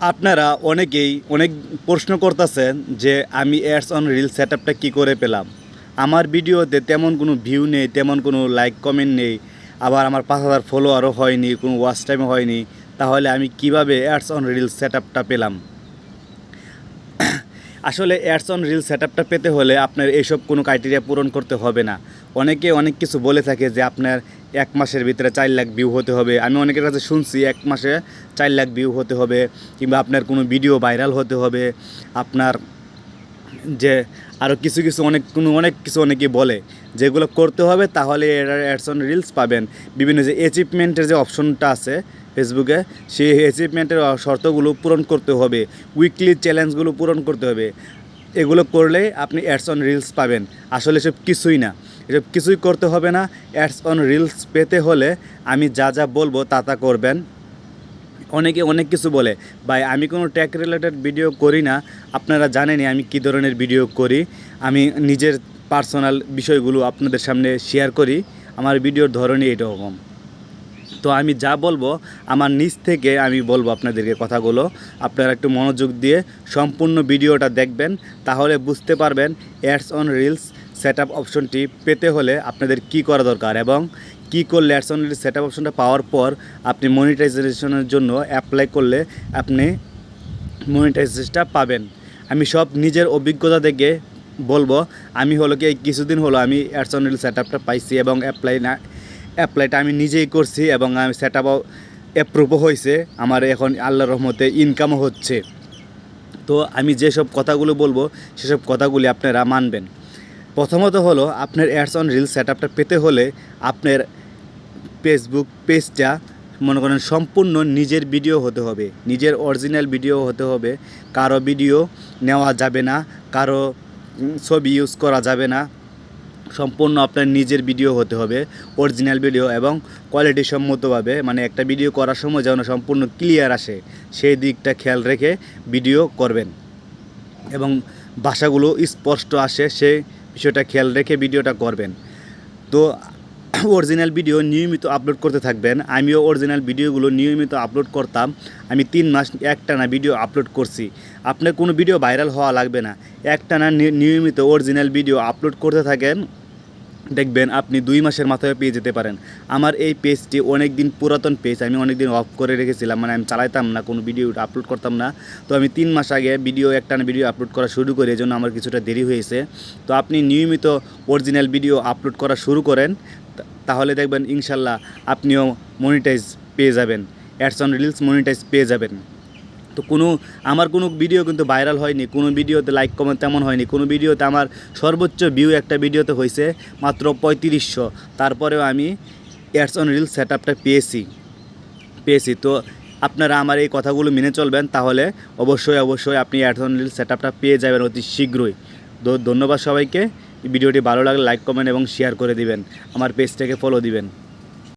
আপনারা অনেকেই অনেক প্রশ্ন করতেছেন যে আমি অ্যাডস অন রিল সেট আপটা কী করে পেলাম? আমার ভিডিওতে তেমন কোনো ভিউ নেই, তেমন কোনো লাইক কমেন্ট নেই। আবার আমার পাঁচ হাজার ফলোয়ারও হয়নি, কোনো ওয়াচ টাইমও হয়নি। তাহলে আমি কীভাবে অ্যাডস অন রিল সেট আপটা পেলাম? আসলে অ্যাডস অন রিল সেট আপটা পেতে হলে আপনার এইসব কোনো ক্রাইটেরিয়া পূরণ করতে হবে না। অনেকে অনেক কিছু বলে থাকে যে আপনার এক মাসের ভিতরে চার লাখ ভিউ হতে হবে। আমি অনেকের কাছে শুনছি এক মাসে চার লাখ ভিউ হতে হবে কিংবা আপনার কোনো ভিডিও ভাইরাল হতে হবে। আপনার যে আরও কিছু কিছু অনেক কোনো অনেক কিছু অনেকে বলে, যেগুলো করতে হবে তাহলে অ্যাডস অন রিলস পাবেন। বিভিন্ন যে অ্যাচিভমেন্টের যে অপশনটা আছে ফেসবুকে সেই অ্যাচিভমেন্টের শর্তগুলো পূরণ করতে হবে। উইকলি চ্যালেঞ্জগুলো পূরণ করতে হবে। এগুলো করলে আপনি অ্যাডস অন রিলস পাবেন। আসলে এসব কিছুই না। এসব কিছুই করতে হবে না অ্যাডস অন রিলস পেতে হলে আমি যা যা বলব তা তা করবেন। অনেকে অনেক কিছু বলে, ভাই, আমি কোনো ট্যাক রিলেটেড ভিডিও করি না, আপনারা জানেনই আমি কী ধরনের ভিডিও করি, আমি নিজের পার্সোনাল বিষয়গুলো আপনাদের সামনে শেয়ার করি, আমার ভিডিওর ধরনই এরকম তো আমি যা বলব, আমার নিজ থেকে আমি বলব আপনাদেরকে কথাগুলো, আপনারা একটু মনোযোগ দিয়ে সম্পূর্ণ ভিডিওটা দেখবেন, তাহলে বুঝতে পারবেন ads on reels set up অপশনটি পেতে হলে আপনাদের কি করা দরকার এবং কি করলে ads on reels set up অপশনটা পাওয়ার পর আপনি মনিটাইজেশনের জন্য অ্যাপ্লাই করলে আপনি মনিটাইজেশনটা পাবেন। আমি সব নিজের অভিজ্ঞতা থেকে বলব, আমি হলো কি কিছুদিন হলো আমি অ্যাডস অন রিল সেট আপটা পাইছি এবং অ্যাপ্লাই না অ্যাপ্লাইটা আমি নিজেই করছি এবং আমি সেট আপও অ্যাপ্রুভও হয়েছে, আমার এখন আল্লাহর রহমতে ইনকামও হচ্ছে। তো আমি যেসব কথাগুলো বলব, সেসব কথাগুলি আপনারা মানবেন। প্রথমত হলো আপনার অ্যাডস অন রিল সেট আপটা পেতে হলে আপনার ফেসবুক পেজটা মনে করেন সম্পূর্ণ নিজের ভিডিও হতে হবে। নিজের অরিজিনাল ভিডিও হতে হবে। কারও ভিডিও নেওয়া যাবে না, কারও ছবি ইউজ করা যাবে না। সম্পূর্ণ আপনার নিজের ভিডিও হতে হবে অরিজিনাল ভিডিও এবং কোয়ালিটি সম্মতভাবে। মানে একটা ভিডিও করার সময় যেন সম্পূর্ণ ক্লিয়ার আসে, সেই দিকটা খেয়াল রেখে ভিডিও করবেন। এবং ভাষাগুলো স্পষ্ট আসে সেই বিষয়টা খেয়াল রেখে ভিডিওটা করবেন। তো অরিজিনাল ভিডিও নিয়মিত আপলোড করতে থাকবেন। আমিও অরিজিনাল ভিডিওগুলো নিয়মিত আপলোড করতাম। আমি তিন মাস একটানা ভিডিও আপলোড করছি। আপনার কোনো ভিডিও ভাইরাল হওয়া লাগবে না। একটানা নিয়মিত অরিজিনাল ভিডিও আপলোড করতে থাকেন। দেখবেন আপনি দুই মাসের মাথায় পেয়ে যেতে পারেন। আমার এই পেজটি অনেক দিন পুরাতন পেজ আমি অনেক দিন অফ করে রেখেছিলাম মানে আমি চালাইতাম না, কোনো ভিডিও আপলোড করতাম না। তো আমি তিন মাস আগে ভিডিও একটানা ভিডিও আপলোড করা শুরু করি এই জন্য আমার কিছুটা দেরি হয়েছে। তো আপনি নিয়মিত অরিজিনাল ভিডিও আপলোড করা শুরু করেন তাহলে দেখবেন ইনশাল্লাহ আপনিও মনিটাইজ পেয়ে যাবেন। অ্যাডস অন রিলস মনিটাইজ পেয়ে যাবেন। তো কোনো, আমার কোনো ভিডিও কিন্তু ভাইরাল হয়নি, কোনো ভিডিওতে লাইক কমেন্ট তেমন হয়নি। কোনো ভিডিওতে আমার সর্বোচ্চ ভিউ একটা ভিডিওতে হয়েছে মাত্র পঁয়ত্রিশশো। তারপরেও আমি অ্যাডস অন রিল সেট আপটা পেয়েছি পেয়েছি। তো আপনারা আমার এই কথাগুলো মেনে চলবেন, তাহলে অবশ্যই অবশ্যই আপনি অ্যাডস অন রিল সেট আপটা পেয়ে যাবেন অতি শীঘ্রই। ধ- ধন্যবাদ সবাইকে। ভিডিওটি ভালো লাগলে লাইক কমেন্ট এবং শেয়ার করে দিবেন। আমার পেজটাকে ফলো দিবেন।